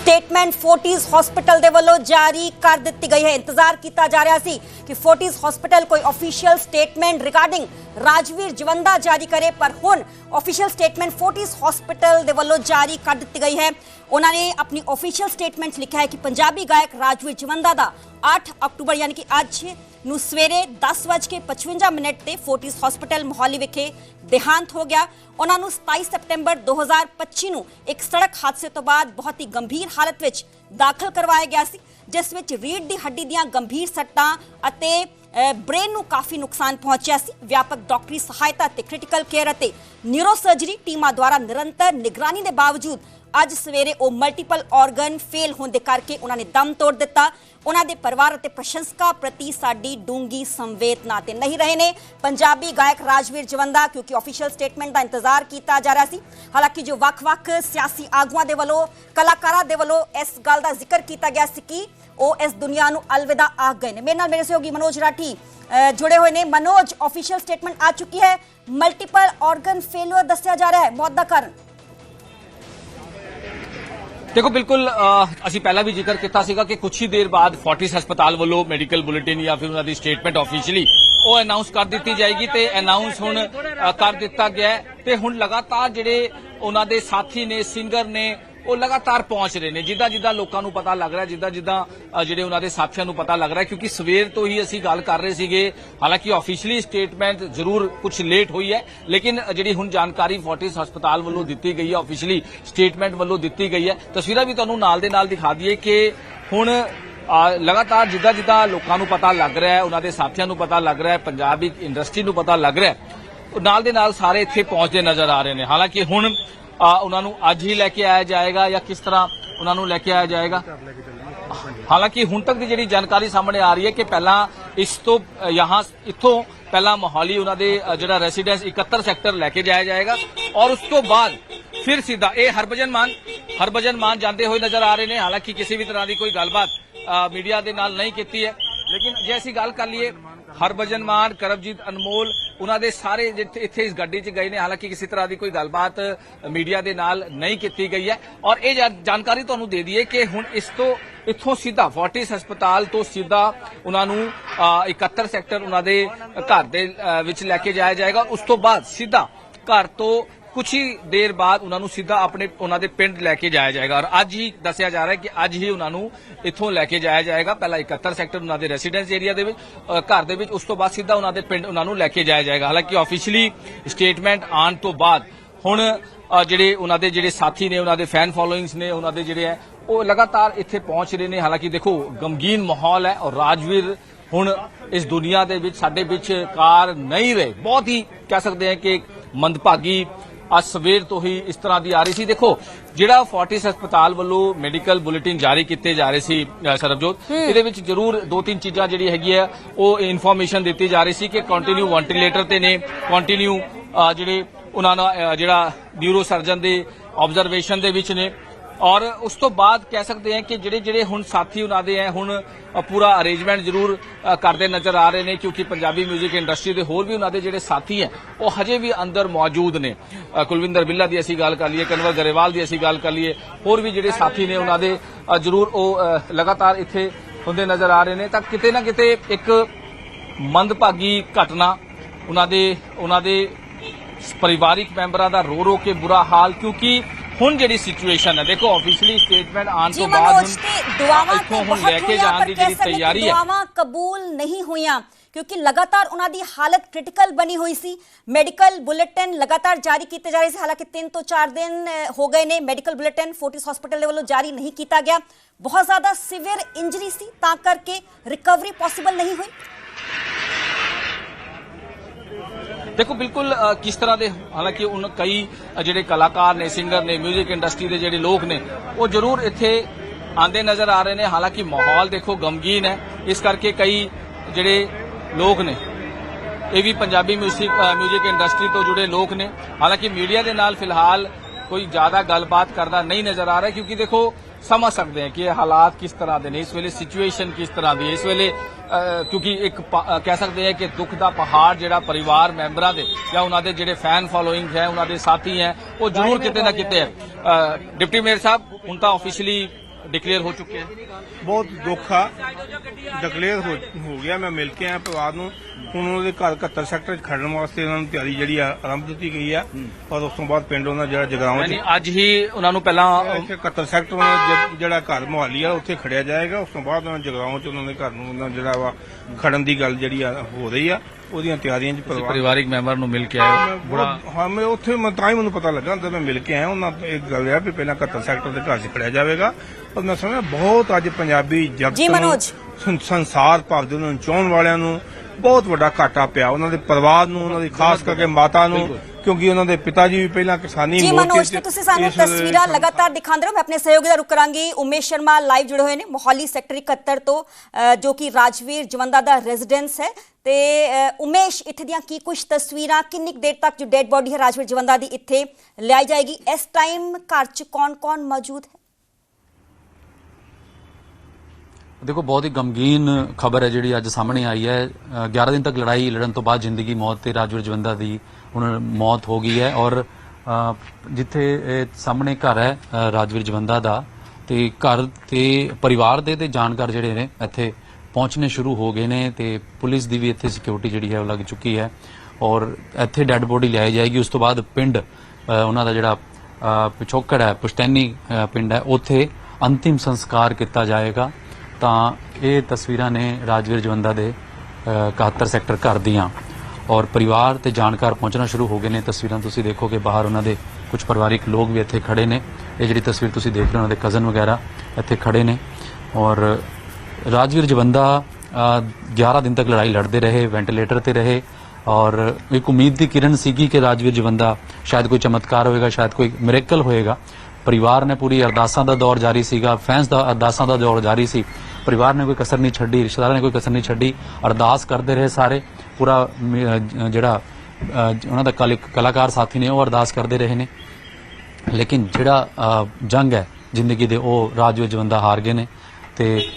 Statement Fortis hospital ਦੇ ਵੱਲੋਂ ਜਾਰੀ ਕਰ ਦਿੱਤੀ ਗਈ ਹੈ। ਇੰਤਜ਼ਾਰ ਕੀਤਾ ਜਾ ਰਿਹਾ ਸੀ ਕਿ ਫੋਰਟਿਸ ਹਸਪੀਟਲ ਕੋਈ official statement regarding Rajvir Jawanda ਜਾਰੀ ਕਰੇ, ਪਰ ਹੁਣ ਅਫੀਸ਼ੀਅਲ ਸਟੇਟਮੈਂਟ ਫੋਰਟਿਸ ਹਸਪੀਟਲ ਦੇ ਵੱਲੋਂ ਜਾਰੀ ਕਰ ਦਿੱਤੀ ਗਈ ਹੈ। ਉਹਨਾਂ ਨੇ ਆਪਣੀ ਅਫੀਸ਼ੀਅਲ ਸਟੇਟਮੈਂਟ ਲਿਖਿਆ ਹੈ ਕਿ ਪੰਜਾਬੀ ਗਾਇਕ ਰਾਜਵੀਰ ਜਵੰਦਾ ਦਾ 8 ਅਕਤੂਬਰ ਯਾਨੀ ਕਿ ਅੱਜ ਨੂੰ ਸਵੇਰੇ 10:55 ਮਿੰਟ ਤੇ ਫੋਰਟਿਸ ਹਸਪੀਟਲ ਮੋਹਾਲੀ ਵਿਖੇ ਦੇਹਾਂਤ ਹੋ ਗਿਆ। ਉਹਨਾਂ ਨੂੰ 27 ਸਤੰਬਰ 2025 ਨੂੰ ਇੱਕ ਸੜਕ ਹਾਦਸੇ ਤੋਂ ਬਾਅਦ ਬਹੁਤ ਹੀ ਗੰਭੀਰ ਹਾਲਤ ਵਿੱਚ ਦਾਖਲ ਕਰਵਾਇਆ ਗਿਆ ਸੀ। ਜਿਸ ਵਿੱਚ ਰੀੜ ਦੀ ਹੱਡੀ ਦੀਆਂ ਗੰਭੀਰ ਸੱਟਾਂ ਅਤੇ ਬ੍ਰੇਨ ਨੂੰ ਕਾਫੀ ਨੁਕਸਾਨ ਪਹੁੰਚਿਆ ਸੀ। ਵਿਆਪਕ ਡਾਕਟਰੀ ਸਹਾਇਤਾ ਤੇ ਕ੍ਰਿਟੀਕਲ ਕੇਅਰ ਅਤੇ ਨਿਊਰੋ ਸਰਜਰੀ ਟੀਮਾਂ ਦੁਆਰਾ ਨਿਰੰਤਰ ਨਿਗਰਾਨੀ ਦੇ ਬਾਵਜੂਦ ਅੱਜ ਸਵੇਰੇ ਉਹ ਮਲਟੀਪਲ ਆਰਗਨ ਫੇਲ ਹੋਣ ਦੇ ਕਰਕੇ ਉਹਨਾਂ ਨੇ ਦਮ ਤੋੜ ਦਿੱਤਾ। ਉਹਨਾਂ ਦੇ ਪਰਿਵਾਰ ਅਤੇ ਪ੍ਰਸ਼ੰਸਕਾਂ ਪ੍ਰਤੀ ਸਾਡੀ ਡੂੰਗੀ ਸੰਵੇਦਨਾ ਤੇ ਨਹੀਂ ਰਹੇ ਨੇ। ਪੰਜਾਬੀ ਗਾਇਕ ਰਾਜਵੀਰ ਜਵੰਦਾ, ਕਿਉਂਕਿ ਅਫੀਸ਼ੀਅਲ ਸਟੇਟਮੈਂਟ ਦਾ ਇੰਤਜ਼ਾਰ ਕੀਤਾ ਜਾ ਰਿਹਾ ਸੀ। ਹਾਲਾਂਕਿ ਜੋ ਵੱਖ-ਵੱਖ ਸਿਆਸੀ ਆਗੂਆਂ ਦੇ ਵੱਲੋਂ, ਕਲਾਕਾਰਾਂ ਦੇ ਵੱਲੋਂ ਇਸ ਗੱਲ ਦਾ ਜ਼ਿਕਰ ਕੀਤਾ ਗਿਆ ਸੀ ਕਿ ਉਹ ਇਸ ਦੁਨੀਆ ਨੂੰ ਅਲਵਿਦਾ ਆਖ ਗਏ ਨੇ। ਮੇਰੇ ਨਾਲ ਮੇਰੇ ਸਹਿਯੋਗੀ ਮਨੋਜ ਰਾਠੀ ਜੁੜੇ ਹੋਏ ਨੇ। ਮਨੋਜ ਅਫੀਸ਼ੀਅਲ ਸਟੇਟਮੈਂਟ ਆ ਚੁੱਕੀ ਹੈ। ਮਲਟੀਪਲ ਆਰਗਨ ਫੇਲਿਅਰ ਦੱਸਿਆ ਜਾ ਰਿਹਾ ਹੈ। ਮੌਤ ਦਾ ਕਾਰਨ? ਦੇਖੋ, ਬਿਲਕੁਲ ਅਸੀਂ ਪਹਿਲਾਂ ਵੀ ਜ਼ਿਕਰ ਕੀਤਾ ਸੀਗਾ ਕਿ ਕੁਝ ਹੀ ਦੇਰ ਬਾਅਦ ਫੋਰਟਿਸ ਹਸਪਤਾਲ ਵੱਲੋਂ ਮੈਡੀਕਲ ਬੁਲੇਟਿਨ ਜਾਂ ਫਿਰ ਉਹਨਾਂ ਦੀ ਸਟੇਟਮੈਂਟ ਆਫੀਸ਼ੀਅਲੀ ਉਹ ਅਨਾਉਂਸ ਕਰ ਦਿੱਤੀ ਜਾਏਗੀ ਤੇ ਅਨਾਉਂਸ ਹੁਣ ਕਰ ਦਿੱਤਾ ਗਿਆ ਤੇ ਹੁਣ ਲਗਾਤਾਰ ਜਿਹੜੇ ਉਹਨਾਂ ਦੇ ਸਾਥੀ ਨੇ ਸਿੰਗਰ ਨੇ ਉਹ ਲਗਾਤਾਰ ਪਹੁੰਚ ਰਹੇ ਨੇ। ਜਿੱਦਾਂ ਜਿੱਦਾਂ ਲੋਕਾਂ ਨੂੰ ਪਤਾ ਲੱਗ ਰਿਹਾ, ਜਿੱਦਾਂ ਜਿੱਦਾਂ ਜਿਹੜੇ ਉਹਨਾਂ ਦੇ ਸਾਥੀਆਂ ਨੂੰ ਪਤਾ ਲੱਗ ਰਿਹਾ, ਕਿਉਂਕਿ ਸਵੇਰ ਤੋਂ ਹੀ ਅਸੀਂ ਗੱਲ ਕਰ ਰਹੇ ਸੀਗੇ। ਹਾਲਾਂਕਿ ਆਫੀਸ਼ੀਅਲੀ ਸਟੇਟਮੈਂਟ ਜ਼ਰੂਰ ਕੁਝ ਲੇਟ ਹੋਈ ਹੈ, ਲੇਕਿਨ ਜਿਹੜੀ ਹੁਣ ਜਾਣਕਾਰੀ ਫੋਰਟਿਸ ਹਸਪਤਾਲ ਵੱਲੋਂ ਦਿੱਤੀ ਗਈ ਹੈ ਆਫੀਸ਼ੀਅਲੀ ਸਟੇਟਮੈਂਟ ਵੱਲੋਂ ਦਿੱਤੀ ਗਈ ਹੈ। ਤਸਵੀਰਾਂ ਵੀ ਤੁਹਾਨੂੰ ਨਾਲ ਦੇ ਨਾਲ ਦਿਖਾ ਦਈਏ ਕਿ ਹੁਣ ਲਗਾਤਾਰ ਜਿੱਦਾਂ ਜਿੱਦਾਂ ਲੋਕਾਂ ਨੂੰ ਪਤਾ ਲੱਗ ਰਿਹਾ ਹੈ, ਉਹਨਾਂ ਦੇ ਸਾਥੀਆਂ ਨੂੰ ਪਤਾ ਲੱਗ ਰਿਹਾ ਹੈ, ਪੰਜਾਬੀ ਇੰਡਸਟਰੀ ਨੂੰ ਪਤਾ ਲੱਗ ਰਿਹਾ ਹੈ, ਉਹ ਨਾਲ ਦੇ ਨਾਲ ਸਾਰੇ ਇੱਥੇ ਪਹੁੰਚਦੇ ਨਜ਼ਰ ਆ ਰਹੇ ਨੇ। ਹਾਲਾਂਕਿ ਹੁਣ ਉਹਨਾਂ ਨੂੰ ਅੱਜ ਹੀ ਲੈ ਕੇ ਆਇਆ ਜਾਏਗਾ ਜਾਂ ਕਿਸ ਤਰ੍ਹਾਂ ਉਹਨਾਂ ਨੂੰ ਲੈ ਕੇ ਆਇਆ ਜਾਏਗਾ? ਹਾਲਾਂਕਿ ਹੁਣ ਤੱਕ ਦੀ ਜਿਹੜੀ ਜਾਣਕਾਰੀ ਸਾਹਮਣੇ ਆ ਰਹੀ ਹੈ ਕਿ ਪਹਿਲਾਂ ਇਸ ਤੋਂ ਯਹਾਂ ਇੱਥੋਂ ਪਹਿਲਾਂ ਮੋਹਾਲੀ ਉਹਨਾਂ ਦੇ ਜਿਹੜਾ ਰੈਜ਼ੀਡੈਂਸ 71 ਸੈਕਟਰ ਲੈ ਕੇ ਜਾਇਆ ਜਾਏਗਾ ਔਰ ਉਸ ਤੋਂ ਬਾਅਦ ਫਿਰ ਸਿੱਧਾ ਇਹ ਹਰਭਜਨ ਮਾਨ ਹਰਭਜਨ ਮਾਨ ਜਾਂਦੇ ਹੋਏ ਨਜ਼ਰ ਆ ਰਹੇ ਨੇ। ਹਾਲਾਂਕਿ ਕਿਸੇ ਵੀ ਤਰ੍ਹਾਂ ਦੀ ਕੋਈ ਗੱਲਬਾਤ ਮੀਡੀਆ ਦੇ ਨਾਲ ਨਹੀਂ ਕੀਤੀ ਹੈ। ਲੇਕਿਨ ਜੇ ਅਸੀਂ ਗੱਲ ਕਰ ਲਈਏ ਹਰਭਜਨ ਮਾਨ ਕਰਮਜੀਤ ਅਨਮੋਲ ਉਹਨਾਂ ਦੇ ਸਾਰੇ ਇੱਥੇ ਇਸ ਗੱਡੀ 'ਚ ਗਏ ਨੇ ਹਾਲਾਂਕਿ ਕਿਸੇ ਤਰ੍ਹਾਂ ਦੀ ਕੋਈ ਗੱਲਬਾਤ ਮੀਡੀਆ ਦੇ ਨਾਲ ਨਹੀਂ ਕੀਤੀ ਗਈ ਹੈ। ਔਰ ਇਹ ਜਾ- ਜਾਣਕਾਰੀ ਤੁਹਾਨੂੰ ਦੇ ਦਈਏ ਕਿ ਹੁਣ ਇਸ ਤੋਂ ਇੱਥੋਂ ਸਿੱਧਾ ਫੋਰਟਿਸ ਹਸਪਤਾਲ ਤੋਂ ਸਿੱਧਾ ਉਹਨਾਂ ਨੂੰ ਅ, 71 ਸੈਕਟਰ ਉਹਨਾਂ ਦੇ ਘਰ ਦੇ ਵਿੱਚ ਲੈ ਕੇ ਜਾਇਆ ਜਾਏਗਾ। ਉਸ ਤੋਂ ਬਾਅਦ ਸਿੱਧਾ ਘਰ ਤੋਂ ਕੁਝ ਹੀ ਦੇਰ ਬਾਅਦ ਉਹਨਾਂ ਨੂੰ ਸਿੱਧਾ ਆਪਣੇ, ਉਹਨਾਂ ਦੇ ਪਿੰਡ ਲੈ ਕੇ ਜਾਇਆ ਜਾਏਗਾ। ਔਰ ਅੱਜ ਹੀ ਦੱਸਿਆ ਜਾ ਰਿਹਾ ਹੈ ਕਿ ਅੱਜ ਹੀ ਉਹਨਾਂ ਨੂੰ ਇੱਥੋਂ ਲੈ ਕੇ ਜਾਇਆ ਜਾਏਗਾ। ਪਹਿਲਾਂ 71 ਸੈਕਟਰ ਉਹਨਾਂ ਦੇ ਰੈਜ਼ੀਡੈਂਸ ਏਰੀਆ ਦੇ ਵਿੱਚ ਘਰ ਦੇ ਵਿੱਚ, ਉਸ ਤੋਂ ਬਾਅਦ ਸਿੱਧਾ ਉਹਨਾਂ ਦੇ ਪਿੰਡ, ਉਹਨਾਂ ਨੂੰ ਲੈ ਕੇ ਜਾਇਆ ਜਾਏਗਾ। ਹਾਲਾਂਕਿ ਆਫੀਸ਼ੀਅਲੀ ਸਟੇਟਮੈਂਟ ਆਉਣ ਤੋਂ ਬਾਅਦ ਹੁਣ ਜਿਹੜੇ ਉਹਨਾਂ ਦੇ ਜਿਹੜੇ ਸਾਥੀ ਨੇ, ਉਹਨਾਂ ਦੇ ਫੈਨ ਫੋਲੋਇੰਗਸ ਨੇ, ਉਹਨਾਂ ਦੇ ਜਿਹੜੇ ਹੈ, ਉਹ ਲਗਾਤਾਰ ਇੱਥੇ ਪਹੁੰਚ ਰਹੇ ਨੇ। ਹਾਲਾਂਕਿ ਦੇਖੋ, ਗਮਗੀਨ ਮਾਹੌਲ ਹੈ ਔਰ ਰਾਜਵੀਰ ਹੁਣ ਇਸ ਦੁਨੀਆ ਦੇ ਵਿੱਚ, ਸਾਡੇ ਵਿੱਚ ਕਾਰ ਨਹੀਂ ਰਹੇ। ਬਹੁਤ ਹੀ ਕਹਿ ਸਕਦੇ ਹਾਂ ਕਿ ਮੰਦਭਾਗੀ ਅੱਜ ਸਵੇਰ ਤੋਂ ਹੀ ਇਸ ਤਰ੍ਹਾਂ ਦੀ ਆ ਰਹੀ ਸੀ। ਦੇਖੋ ਜਿਹੜਾ ਫੋਰਟਿਸ ਹਸਪਤਾਲ ਵੱਲੋਂ ਮੈਡੀਕਲ ਬੁਲੇਟਿਨ ਜਾਰੀ ਕੀਤੇ ਜਾ ਰਹੇ ਸੀ ਸਰਬਜੋਤ ਇਹਦੇ ਵਿੱਚ ਜ਼ਰੂਰ ਦੋ ਤਿੰਨ ਚੀਜ਼ਾਂ ਜਿਹੜੀ ਹੈਗੀ ਆ ਉਹ ਇਨਫੋਰਮੇਸ਼ਨ ਦਿੱਤੀ ਜਾ ਰਹੀ ਸੀ ਕਿ ਕੰਟੀਨਿਊ ਵੈਂਟੀਲੇਟਰ ਤੇ ਨੇ ਕੰਟੀਨਿਊ ਜਿਹੜੇ ਉਹਨਾਂ ਦਾ ਜਿਹੜਾ ਨਿਊਰੋ ਸਰਜਨ ਦੇ ਆਬਜ਼ਰਵੇਸ਼ਨ ਦੇ ਵਿੱਚ ਨੇ ਔਰ ਉਸ ਤੋਂ ਬਾਅਦ ਕਹਿ ਸਕਦੇ ਹਾਂ ਕਿ ਜਿਹੜੇ ਜਿਹੜੇ ਹੁਣ ਸਾਥੀ ਉਹਨਾਂ ਦੇ ਹੈ, ਹੁਣ ਪੂਰਾ ਅਰੇਂਜਮੈਂਟ ਜ਼ਰੂਰ ਕਰਦੇ ਨਜ਼ਰ ਆ ਰਹੇ ਨੇ, ਕਿਉਂਕਿ ਪੰਜਾਬੀ 뮤직 ਇੰਡਸਟਰੀ ਦੇ ਹੋਰ ਵੀ ਉਹਨਾਂ ਦੇ ਜਿਹੜੇ ਸਾਥੀ ਹੈ, ਉਹ ਹਜੇ ਵੀ ਅੰਦਰ ਮੌਜੂਦ ਨੇ। ਕੁਲਵਿੰਦਰ ਬਿੱਲਾ ਦੀ ਅਸੀਂ ਗੱਲ ਕਰ ਲਈਏ, ਕਨਵਰ ਗਰੇਵਾਲ ਦੀ ਅਸੀਂ ਗੱਲ ਕਰ ਲਈਏ, ਹੋਰ ਵੀ ਜਿਹੜੇ ਸਾਥੀ ਨੇ ਉਹਨਾਂ ਦੇ ਜ਼ਰੂਰ ਉਹ ਲਗਾਤਾਰ ਇੱਥੇ ਹੁੰਦੇ ਨਜ਼ਰ ਆ ਰਹੇ ਨੇ। ਤਾਂ ਕਿਤੇ ਨਾ ਕਿਤੇ ਇੱਕ ਮੰਦਭਾਗੀ ਘਟਨਾ ਉਹਨਾਂ ਦੇ ਉਹਨਾਂ ਦੇ ਪਰਿਵਾਰਿਕ ਮੈਂਬਰਾਂ ਦਾ ਰੋ ਰੋ ਕੇ ਬੁਰਾ ਹਾਲ, ਕਿਉਂਕਿ ਹੁਣ ਜਿਹੜੀ ਸਿਚੁਏਸ਼ਨ ਹੈ ਦੇਖੋ ਆਫੀਸ਼ੀਅਲੀ ਸਟੇਟਮੈਂਟ ਆਉਣ ਤੋਂ ਬਾਅਦ ਦੁਆਵਾਂ ਤੇ ਹੁਣ ਬਹੁਤ ਲੈ ਕੇ ਜਾਣ ਦੀ ਜਿਹੜੀ ਤਿਆਰੀ ਹੈ। ਦੁਆਵਾਂ ਕਬੂਲ ਨਹੀਂ ਹੋਈਆਂ ਕਿਉਂਕਿ ਲਗਾਤਾਰ ਉਹਨਾਂ ਦੀ ਹਾਲਤ ਕ੍ਰਿਟੀਕਲ ਬਣੀ ਹੋਈ ਸੀ। ਮੈਡੀਕਲ ਬੁਲੇਟਿਨ ਲਗਾਤਾਰ ਜਾਰੀ ਕੀਤੇ ਜਾ ਰਹੇ ਸੀ ਹਾਲਾਂਕਿ 3 ਤੋਂ 4 ਦਿਨ ਹੋ ਗਏ ਨੇ। ਮੈਡੀਕਲ ਬੁਲੇਟਿਨ ਫੋਰਟਿਸ ਹਸਪੀਟਲ ਦੇ ਵੱਲੋਂ ਜਾਰੀ ਨਹੀਂ ਕੀਤਾ ਗਿਆ। ਬਹੁਤ ਜ਼ਿਆਦਾ ਸਿਵੀਅਰ ਇੰਜਰੀ ਸੀ ਤਾਂ ਕਰਕੇ ਰਿਕਵਰੀ ਪੋਸੀਬਲ ਨਹੀਂ ਹੋਈ। ਦੇਖੋ ਬਿਲਕੁਲ ਅ, ਕਿਸ ਤਰ੍ਹਾਂ ਦੇ ਹਾਲਾਂਕਿ ਉਹਨਾਂ ਕਈ ਅ, ਜਿਹੜੇ ਕਲਾਕਾਰ ਨੇ ਸਿੰਗਰ ਨੇ 뮤직 ਇੰਡਸਟਰੀ ਦੇ ਜਿਹੜੇ ਲੋਕ ਨੇ ਉਹ ਜ਼ਰੂਰ ਇੱਥੇ ਆਂਦੇ ਨਜ਼ਰ ਆ ਰਹੇ ਨੇ ਹਾਲਾਂਕਿ ਮਾਹੌਲ ਦੇਖੋ ਗਮਗੀਨ ਹੈ ਇਸ ਕਰਕੇ ਕਈ ਜਿਹੜੇ ਲੋਕ ਨੇ ਇਹ ਵੀ ਪੰਜਾਬੀ 뮤직 뮤직 ਇੰਡਸਟਰੀ ਤੋਂ ਜੁੜੇ ਲੋਕ ਨੇ ਹਾਲਾਂਕਿ ਮੀਡੀਆ ਦੇ ਨਾਲ ਫਿਲਹਾਲ ਕੋਈ ਜ਼ਿਆਦਾ ਗੱਲਬਾਤ ਕਰਦਾ ਨਹੀਂ ਨਜ਼ਰ ਆ ਰਿਹਾ ਕਿਉਂਕਿ ਦੇਖੋ ਸਮਝ ਸਕਦੇ ਹਾਂ ਕਿ ਇਹ ਹਾਲਾਤ ਕਿਸ ਤਰ੍ਹਾਂ ਦੇ ਨੇ ਇਸ ਵੇਲੇ ਸਿਚੁਏਸ਼ਨ ਕਿਸ ਤਰ੍ਹਾਂ ਦੀ ਹੈ। ਇਸ ਵੇਲੇ ਕਿਉਂਕਿ ਇੱਕ ਕਹਿ ਸਕਦੇ ਹਾਂ ਕਿ ਦੁੱਖ ਦਾ ਪਹਾੜ ਜਿਹੜਾ ਪਰਿਵਾਰ ਮੈਂਬਰਾਂ ਦੇ ਜਾਂ ਉਹਨਾਂ ਦੇ ਜਿਹੜੇ ਫੈਨ ਫੋਲੋਇੰਗ ਹੈ ਉਹਨਾਂ ਦੇ ਸਾਥੀ ਹੈ ਉਹ ਜ਼ਰੂਰ ਕਿਤੇ ਨਾ ਕਿਤੇ ਹੈ। ਡਿਪਟੀ ਮੇਅਰ ਸਾਹਿਬ ਹੁਣ ਤਾਂ ਆਫੀਸ਼ੀਅਲੀ ਡਿਕਲੇਅਰ ਹੋ ਚੁੱਕੇ ਹੈ। ਬਹੁਤ ਦੁੱਖ ਆ। ਡਿਕਲੇਅਰ ਹੋ ਹੋ ਗਿਆ ਮੈਂ ਮਿਲ ਕੇ ਆਇਆ ਪਰਿਵਾਰ ਨੂੰ। ਹੁਣ ਉਹਨਾਂ ਦੇ ਘਰ 71 ਸੈਕਟਰ 'ਚ ਖੜਨ ਵਾਸਤੇ ਉਹਨਾਂ ਨੂੰ ਤਿਆਰੀ ਜਿਹੜੀ ਆ ਆਰੰਭ ਦਿੱਤੀ ਗਈ ਆ। ਔਰ ਉਸ ਤੋਂ ਬਾਅਦ ਪਿੰਡ ਉਹਨਾਂ ਜਿਹੜਾ ਜਗਰਾਉਂ ਯਾਨੀ 'ਚ ਅੱਜ ਹੀ ਉਹਨਾਂ ਨੂੰ ਪਹਿਲਾਂ ਇੱਥੇ 71 ਸੈਕਟਰ ਉਹਨਾਂ ਦਾ ਜ- ਜਿਹੜਾ ਘਰ ਮੁਹਾਲੀ ਆ ਉੱਥੇ ਖੜਿਆ ਜਾਏਗਾ। ਉਸ ਤੋਂ ਬਾਅਦ ਉਹਨਾਂ ਜਗਰਾਉਂ 'ਚ ਉਹਨਾਂ ਦੇ ਘਰ ਨੂੰ ਉਹਨਾਂ ਜਿਹੜਾ ਵਾ ਖੜਨ ਦੀ ਗੱਲ ਜਿਹੜੀ ਆ ਹੋ ਰਹੀ ਆ। ਉਹਦੀਆਂ ਤਿਆਰੀਆਂ 'ਚ ਤੁਸੀਂ ਪਰਿਵਾਰ ਪਰਿਵਾਰਿਕ ਮੈਂਬਰ ਨੂੰ ਮਿਲ ਕੇ ਆਏ ਹੋ ਬੜਾ ਹਾਂ ਮੈਂ ਉੱਥੇ ਮੈਂ ਤਾਂ ਹੀ ਮੈਨੂੰ ਪਤਾ ਲੱਗਾ ਜਦੋਂ ਮੈਂ ਮਿਲ ਕੇ ਆਇਆ ਉਹਨਾਂ ਤੋਂ ਇਹ ਗੱਲ ਆ ਵੀ ਪਹਿਲਾਂ 71 ਸੈਕਟਰ ਦੇ ਘਰ 'ਚ ਖੜਿਆ ਜਾਵੇਗਾ। ਔਰ ਮੈਂ ਸਮਝਿਆ ਬਹੁਤ ਅੱਜ ਪੰਜਾਬੀ ਜਗਤ ਜੀ ਨੂੰ, ਮਨੋਜ। ਸੰ- ਸੰਸਾਰ ਭਰ ਦੇ ਉਹਨਾਂ ਨੂੰ ਚਾਹਣ ਵਾਲਿਆਂ ਨੂੰ ਬਹੁਤ ਵੱਡਾ ਘਾਟਾ ਪਿਆ। ਉਹਨਾਂ ਦੇ ਪਰਿਵਾਰ ਨੂੰ ਉਹਨਾਂ ਦੀ ਖਾਸ ਕਰਕੇ ਮਾਤਾ ਨੂੰ ਕਿਉਂਕਿ ਉਹਨਾਂ ਦੇ ਪਿਤਾ ਜੀ ਵੀ ਪਹਿਲਾਂ ਕਿਸਾਨੀ ਜੀ ਮੋਰਚੇ ਮਨੋਜ 'ਚ ਤੇ ਤੁਸੀਂ ਸਾਨੂੰ ਇਸ- ਤਸਵੀਰਾਂ ਲਗਾਤਾਰ ਦਿਖਾਉਂਦੇ ਰਹੋ। ਮੈਂ ਆਪਣੇ ਸਹਿਯੋਗੀ ਦਾ ਰੁਕ ਕਰਾਂਗੀ। ਉਮੇਸ਼ ਸ਼ਰਮਾ ਲਾਈਵ ਜੁੜੇ ਹੋਏ ਨੇ ਮੋਹਾਲੀ ਸੈਕਟਰ 71 ਤੋਂ ਅ, ਜੋ ਕਿ ਰਾਜਵੀਰ ਜਵੰਦਾ ਦਾ ਰੈਜ਼ੀਡੈਂਸ ਹੈ। ਤੇ ਉਮੇਸ਼ ਇੱਥੇ ਦੀਆਂ ਕੀ ਕੁਝ ਤਸਵੀਰਾਂ? ਕਿੰਨੀ ਕੁ ਦੇਰ ਤੱਕ ਜੋ ਡੈੱਡ ਬੋਡੀ ਹੈ ਰਾਜਵੀਰ ਜਵੰਦਾ ਦੀ ਇੱਥੇ ਲਿਆਈ ਜਾਏਗੀ? ਇਸ ਟਾਈਮ ਘਰ 'ਚ ਕੌਣ-ਕੌਣ ਮੌਜੂਦ ਹੈ? ਦੇਖੋ ਬਹੁਤ ਹੀ ਗਮਗੀਨ ਖਬਰ ਹੈ ਜਿਹੜੀ ਅੱਜ ਸਾਹਮਣੇ ਆਈ ਹੈ। ਅ, 11 ਦਿਨ ਤੱਕ ਲੜਾਈ ਲੜਨ ਤੋਂ ਬਾਅਦ ਜ਼ਿੰਦਗੀ ਮੌਤ ਤੇ ਰਾਜਵੀਰ ਜਵੰਦਾ ਦੀ ਹੁਣ ਮੌਤ ਹੋ ਗਈ ਹੈ ਔਰ ਜਿੱਥੇ ਸਾਹਮਣੇ ਘਰ ਹੈ ਰਾਜਵੀਰ ਜਵੰਦਾ ਦਾ ਤੇ ਘਰ ਤੇ ਪਰਿਵਾਰ ਦੇ ਤੇ ਜਾਣਕਾਰ ਜਿਹੜੇ ਨੇ ਇੱਥੇ ਪਹੁੰਚਣੇ ਸ਼ੁਰੂ ਹੋ ਗਏ ਨੇ ਤੇ ਪੁਲਿਸ ਦੀ ਵੀ ਇੱਥੇ ਸਿਕਿਉਰਿਟੀ ਜਿਹੜੀ ਹੈ ਉਹ ਲੱਗ ਚੁੱਕੀ ਹੈ ਔਰ ਇੱਥੇ ਡੈੱਡ ਬੋਡੀ ਲਿਆਈ ਜਾਏਗੀ। ਉਸ ਤੋਂ ਬਾਅਦ ਪਿੰਡ ਉਹਨਾਂ ਦਾ ਜਿਹੜਾ ਪਿਛੋਕੜ ਹੈ ਪੁਸ਼ਤੈਨੀ ਪਿੰਡ ਹੈ ਉੱਥੇ ਅੰਤਿਮ ਸੰਸਕਾਰ ਕੀਤਾ ਜਾਏਗਾ। ਤਾਂ ਇਹ ਤਸਵੀਰਾਂ ਨੇ ਰਾਜਵੀਰ ਜਵੰਦਾ ਦੇ ਅ, 71 ਸੈਕਟਰ ਘਰ ਦੀਆਂ। ਔਰ ਪਰਿਵਾਰ ਤੇ ਜਾਣਕਾਰ ਪਹੁੰਚਣਾ ਸ਼ੁਰੂ ਹੋ ਗਏ ਨੇ। ਤਸਵੀਰਾਂ ਤੁਸੀਂ ਦੇਖੋਗੇ ਬਾਹਰ ਉਹਨਾਂ ਦੇ ਕੁਝ ਪਰਿਵਾਰਿਕ ਲੋਕ ਵੀ ਇੱਥੇ ਖੜੇ ਨੇ। ਇਹ ਜਿਹੜੀ ਤਸਵੀਰ ਤੁਸੀਂ ਦੇਖ ਰਹੇ ਹੋ ਉਹਨਾਂ ਦੇ ਕਜ਼ਨ ਵਗੈਰਾ ਇੱਥੇ ਖੜੇ ਨੇ। ਔਰ ਰਾਜਵੀਰ ਜਵੰਦਾ ਅ, 11 ਦਿਨ ਤੱਕ ਲੜਾਈ ਲੜਦੇ ਰਹੇ ਵੈਂਟੀਲੇਟਰ ਤੇ ਰਹੇ ਔਰ ਇੱਕ ਉਮੀਦ ਦੀ ਕਿਰਨ ਸੀਗੀ ਕਿ ਰਾਜਵੀਰ ਜਵੰਦਾ ਸ਼ਾਇਦ ਕੋਈ ਚਮਤਕਾਰ ਹੋਏਗਾ ਸ਼ਾਇਦ ਕੋਈ ਮਿਰੇਕਲ ਹੋਏਗਾ। ਪਰਿਵਾਰ ਨੇ ਪੂਰੀ ਅਰਦਾਸਾਂ ਦਾ ਦੌਰ ਜਾਰੀ ਸੀਗਾ ਫੈਨਸ ਦਾ ਅਰਦਾਸਾਂ ਦਾ ਦੌਰ ਜਾਰੀ ਸੀ। ਪਰਿਵਾਰ ਨੇ ਕੋਈ ਕਸਰ ਨਹੀਂ ਛੱਡੀ ਰਿਸ਼ਤੇਦਾਰਾਂ ਨੇ ਕੋਈ ਕਸਰ ਨਹੀਂ ਛੱਡੀ। ਅਰਦਾਸ ਕਰਦੇ ਰਹੇ ਸਾਰੇ। ਪੂਰਾ ਜਿਹੜਾ ਉਹਨਾਂ ਦਾ ਕਲ- ਕਲਾਕਾਰ ਸਾਥੀ ਨੇ ਉਹ ਅਰਦਾਸ ਕਰਦੇ ਰਹੇ ਨੇ। ਲੇਕਿਨ ਜਿਹੜਾ ਜੰਗ ਹੈ ਜ਼ਿੰਦਗੀ ਦੇ ਉਹ ਰਾਜਵੀਰ ਜਵੰਦਾ ਹਾਰ ਗਏ ਨੇ ਤੇ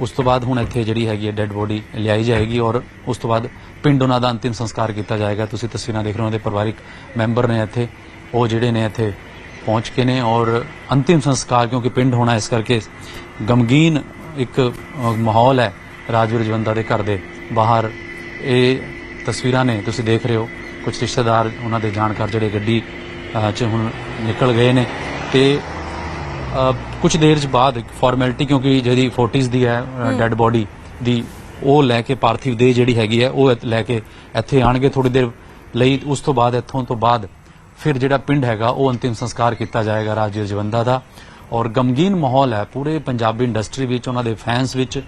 ਉਸ ਤੋਂ ਬਾਅਦ ਹੁਣ ਇੱਥੇ ਜਿਹੜੀ ਹੈਗੀ ਹੈ ਡੈੱਡ ਬੋਡੀ ਲਿਆਈ ਜਾਏਗੀ ਔਰ ਉਸ ਤੋਂ ਬਾਅਦ ਪਿੰਡ ਉਹਨਾਂ ਦਾ ਅੰਤਿਮ ਸੰਸਕਾਰ ਕੀਤਾ ਜਾਏਗਾ। ਤੁਸੀਂ ਤਸਵੀਰਾਂ ਦੇਖ ਰਹੇ ਹੋ ਉਹਨਾਂ ਦੇ ਪਰਿਵਾਰਿਕ ਮੈਂਬਰ ਨੇ ਇੱਥੇ, ਉਹ ਜਿਹੜੇ ਨੇ ਇੱਥੇ ਪਹੁੰਚ ਕੇ ਨੇ ਔਰ ਅੰਤਿਮ ਸੰਸਕਾਰ, ਕਿਉਂਕਿ ਪਿੰਡ ਹੋਣਾ ਇਸ ਕਰਕੇ ਗਮਗੀਨ ਇੱਕ ਮਾਹੌਲ ਹੈ ਰਾਜਵੀਰ ਜਵੰਦਾ ਦੇ ਘਰ ਦੇ ਬਾਹਰ। ਇਹ ਤਸਵੀਰਾਂ ਨੇ, ਤੁਸੀਂ ਦੇਖ ਰਹੇ ਹੋ ਕੁਝ ਰਿਸ਼ਤੇਦਾਰ ਉਹਨਾਂ ਦੇ ਜਾਣਕਾਰ ਜਿਹੜੇ ਗੱਡੀ 'ਚ ਹੁਣ ਨਿਕਲ ਗਏ ਨੇ ਤੇ ਕੁਝ ਦੇਰ ਬਾਅਦ ਫਾਰਮੈਲਿਟੀ ਕਿਉਂਕਿ ਜਿਹੜੀ 40s ਦੀ ਹੈ ਡੈੱਡ ਬੋਡੀ ਦੀ ਉਹ ਲੈ ਕੇ ਪਾਰਥਿਵ ਦੇਹ ਜਿਹੜੀ ਹੈਗੀ ਹੈ ਉਹ ਲੈ ਕੇ ਇੱਥੇ ਆਣਗੇ ਥੋੜੀ ਦੇਰ ਲਈ ਉਸ ਤੋਂ ਬਾਅਦ ਇੱਥੋਂ ਤੋਂ ਬਾਅਦ ਫਿਰ ਜਿਹੜਾ ਪਿੰਡ ਹੈਗਾ ਉਹ ਅੰਤਿਮ ਸੰਸਕਾਰ ਕੀਤਾ ਜਾਏਗਾ ਰਾਜਵੀਰ ਜਵੰਦਾ ਦਾ। ਔਰ ਗਮਗੀਨ ਮਾਹੌਲ ਹੈ ਪੂਰੇ ਪੰਜਾਬੀ ਇੰਡਸਟਰੀ ਵਿੱਚ ਉਹਨਾਂ ਦੇ ਫੈਨਸ ਵਿੱਚ